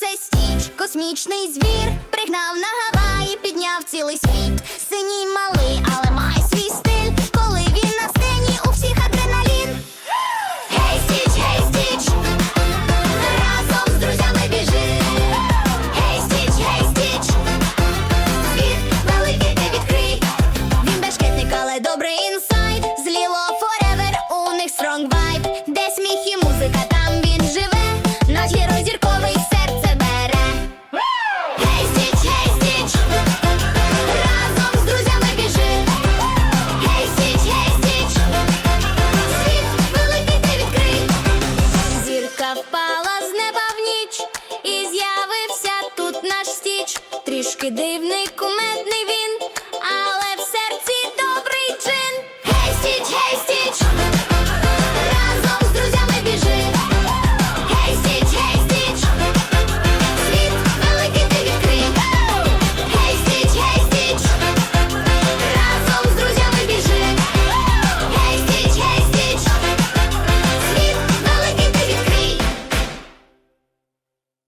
це стіч, космічний звір, пригнав на Гаваї, підняв цілий світ. впала з неба в ніч, і з'явився тут наш стіч, трішки дивний кумедний він.